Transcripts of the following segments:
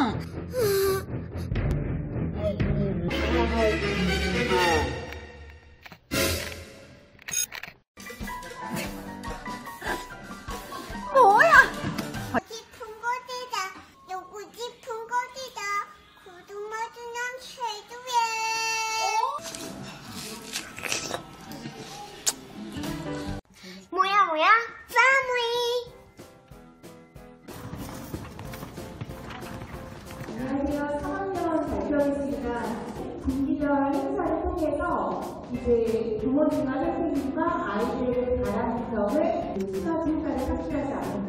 뭐 분기별 행사를 통해서 이제 부모님과 선생님과 아이들의 다양성을 수사 평가를 확실하지 않을까 하는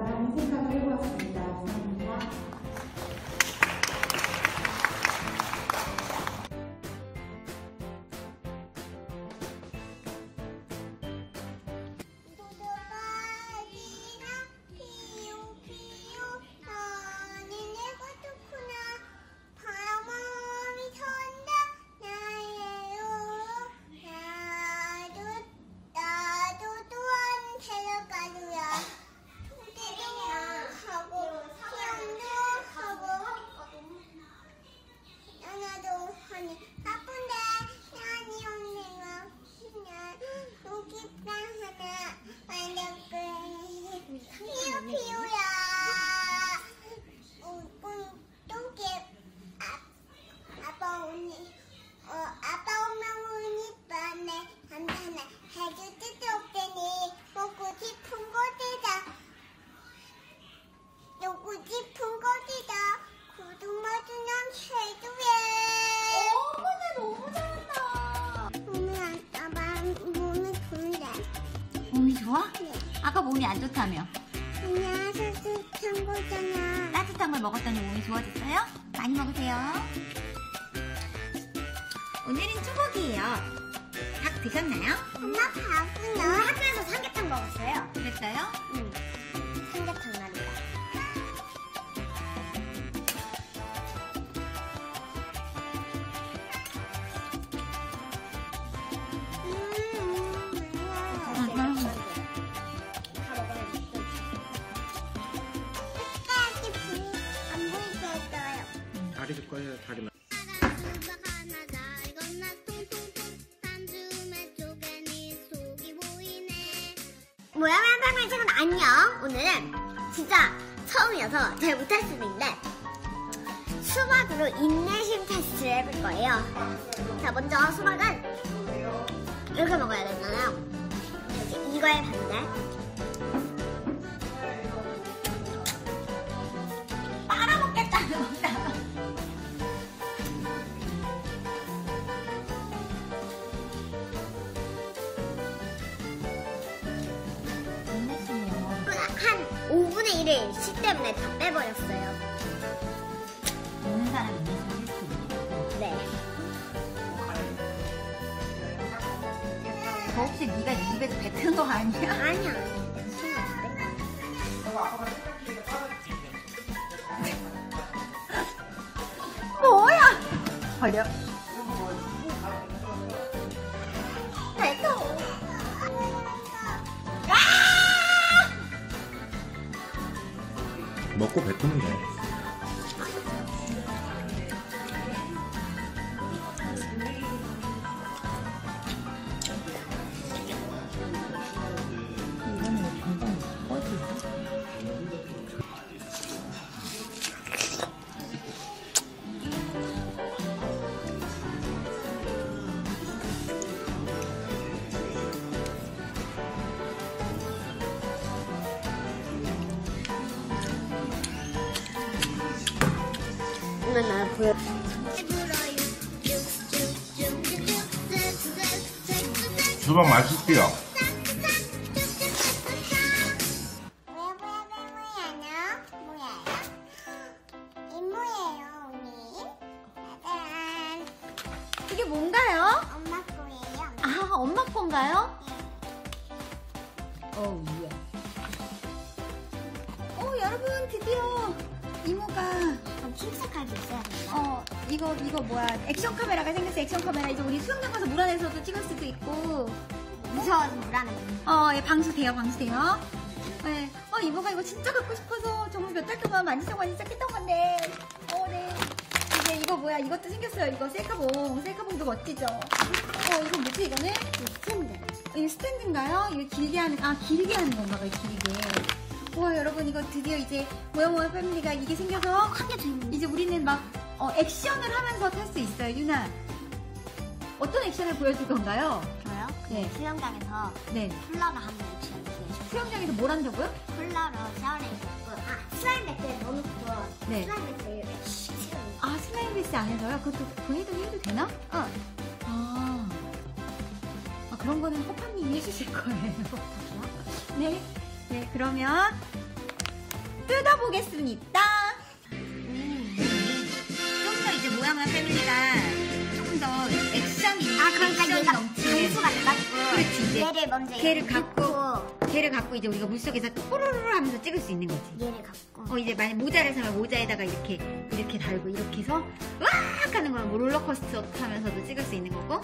뜻도 없더니 먹고 싶은 곳이다 먹고 싶은 곳이다 구두 맞으면 쉐드에 어머나 너무 잘한다. 몸이 안 아빠 몸이 좋은데 몸이 좋아? 아까 몸이 안 좋다며. 안녕하세요 한 거잖아 따뜻한 걸 먹었더니 몸이 좋아졌어요? 많이 먹으세요. 오늘은 초복이에요. 닭 드셨나요? 엄마 바구나 학교에서 삼계탕 먹었어요 그랬어요? 응 삼계탕 안녕. 오늘은 진짜 처음이어서 잘 못할 수도 있는데 수박으로 인내심 테스트를 해볼 거예요. 자 먼저 수박은 이렇게 먹어야 되잖아요. 이렇게 이거에 반대. 빨아먹겠다, 1을 시 때문에 다 빼버렸어요 먹는 사람 할수 있네. 네저 혹시 네가 입에서 뱉은 거 아니야? 아니야 뭐야? 버려. 먹고 뱉으면 돼. 엄마 나 보여 수박 맛있대요. 뭐야 뭐야 뭐야 너 뭐야 이모예요 언니 짜잔 이게 뭔가요? 엄마 거예요 아, 엄마 건가요? 어, 예. 어, 여러분, 드디어 이모가, 흰색깔도 있어야 된다 어, 이거, 이거 뭐야. 액션 카메라가 생겼어, 액션 카메라. 이제 우리 수영장 가서 물 안에서도 찍을 수도 있고. 무서워서 물안에 어, 예, 방수돼요, 방수돼요. 네. 어, 이모가 이거 진짜 갖고 싶어서 정말 몇 달 동안 만지작 만지작 했던 건데. 어, 네. 뭐야 이것도 생겼어요. 이거 셀카봉. 셀카봉도 멋지죠? 어 이건 뭐지 이거는? 스탠드. 이 스탠드인가요? 이거 길게 하는 아 길게 하는 건가 봐요 길게. 와 여러분 이거 드디어 이제 모야 패밀리가 이게 생겨서 하게 되는 이제 우리는 막 어, 액션을 하면서 탈 수 있어요. 유나 어떤 액션을 보여줄 건가요? 저요? 네. 수영장에서 네. 콜라로 하는 액션. 수영장에서 뭘 한다고요? 콜라로 해줬고, 아, 슬라임 배트에 넣어놓고, 네. 슬라임 거. 아 슬라임 베이스 안에서요? 그것도 본인도 해도 되나? 어. 아. 아 그런 거는 호파님이 해주실 거예요. 네. 네 그러면 뜯어보겠습니다. 좀더 이제 모양한 패밀리가 조금 더 액션이 아, 그러니까 얘가 단수가 돼가지고, 그렇지, 이제 얘를 먼저 걔를 갖고 걔를 갖고 이제 우리가 물속에서 뽀로로로 하면서 찍을 수 있는 거지. 얘를 갖고, 어 이제 만약 모자를 사면 모자에다가 이렇게 이렇게 달고 이렇게 해서 으악 하는 거야. 뭐 롤러코스터 타면서도 찍을 수 있는 거고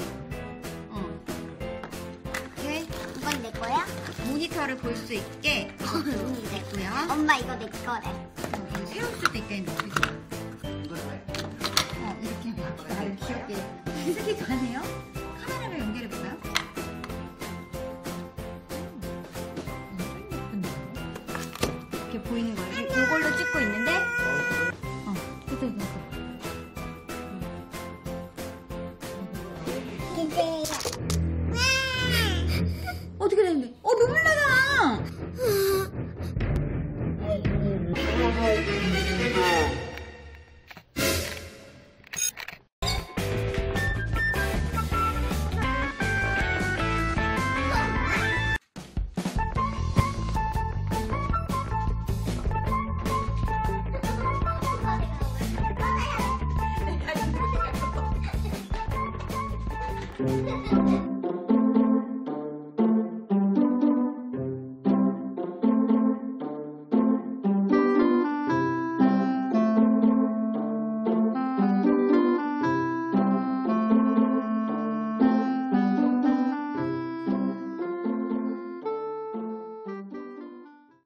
모니터를 볼 수 있게 내 있고요. 엄마 이거 내 거래. 어, 세울 수도 있다는데 어 이렇게 나를 귀엽게 쓰기도 하네요. 카메라를 연결해 볼까요? 이렇게 보이는 거예요? 이걸로 찍고 있는데